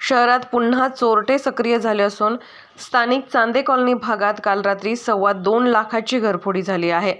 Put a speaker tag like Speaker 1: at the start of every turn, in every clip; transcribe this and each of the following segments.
Speaker 1: शहरात पुन्हा चोरटे सक्रिय झाले असून स्थानिक चांदे कॉलनी भागात काल रात्री सव्वा दोन लाखाची घरफोडी झाली आहे.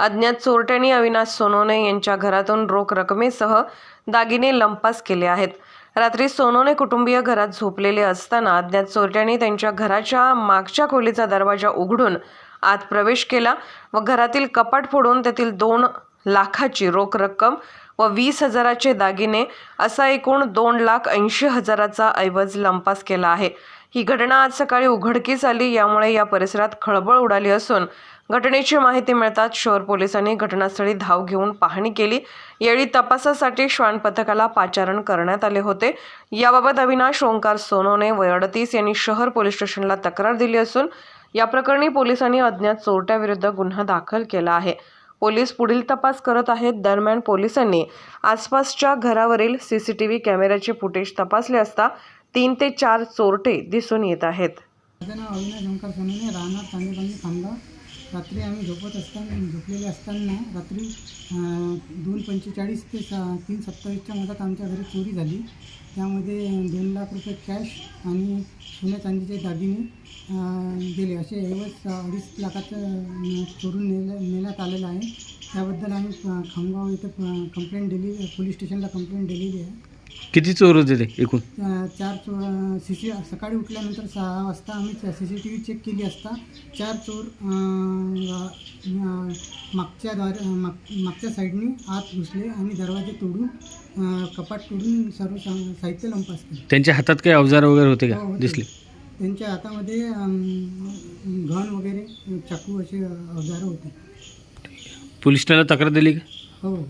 Speaker 1: अज्ञात चोरट्यांनी अविनाश सोनोने यांच्या घरातून रोख रकमेसह दागिने लंपास केले आहेत. रात्री सोनोने कुटुंबीय घरात झोपलेले असताना अज्ञात चोरट्यांनी त्यांच्या घराच्या मागच्या खोलीचा दरवाजा उघडून आत प्रवेश केला व घरातील कपाट फोडून त्यातील दोन लाखाची रोख रक्कम व वीस हजाराचे दागिने असा एकूण दोन लाख ऐंशी हजाराचा ऐवज लंपास केला आहे. ही घटना आज सकाळी उघडकीस आली यामुळे या परिसरात खळबळ उडाली असून घटनेची माहिती मिळताच शहर पोलिसांनी घटनास्थळी धाव घेऊन पाहणी केली. यावेळी तपासासाठी श्वान पथकाला पाचारण करण्यात आले होते. याबाबत अविनाश ओंकार सोनोने वय अडतीस यांनी शहर पोलीस स्टेशनला तक्रार दिली असून या प्रकरणी पोलिसांनी अज्ञात चोरट्याविरुद्ध गुन्हा दाखल केला आहे. पोलीस पुढील तपास करत आहेत. दरम्यान पोलिसांनी आसपासच्या घरावरील सी सी टी व्ही कॅमेऱ्याचे फुटेज तपासले असता तीन ते चार चोरटे दिसून येत आहेत.
Speaker 2: रात्री आम्ही झोपत असताना झोपलेले असताना रात्री दोन पंचेचाळीस ते सा तीन सत्तावीसच्या मधात आमच्या घरी चोरी झाली. त्यामध्ये दोन लाख रुपये कॅश आणि सोन्या चांदीचे दागिने दिले गेले. असे ऐवज अडीच लाखाचं चोरून नेलं नेण्यात आलेलं आहे. त्याबद्दल आम्ही खामगाव इथं कंप्लेंट दिली पोलीस स्टेशनला कंप्लेंट दिलेली आहे.
Speaker 3: किती चोर होते ते एकूण?
Speaker 2: अ, चार चोर सी सी सकाळी उठल्यानंतर सहा वाजता आम्ही C C T V check केली असता चार चोर अ, अ, मागच्या द्वारे माग मागच्या साईडनी आत घुसले आणि दरवाजे तोडून अ, कपाट तोडून सर्व सा- साहित्य लंपास केले.
Speaker 3: त्यांच्या हातात काही अवजार वगैरे होते का?
Speaker 2: हो, होते.
Speaker 3: दिसले.
Speaker 2: त्यांच्या हातामध्ये घन वगैरे चाकू असे अवजारं होते.
Speaker 3: पोलीस स्टेशनला तक्रार दिली का?
Speaker 2: हो.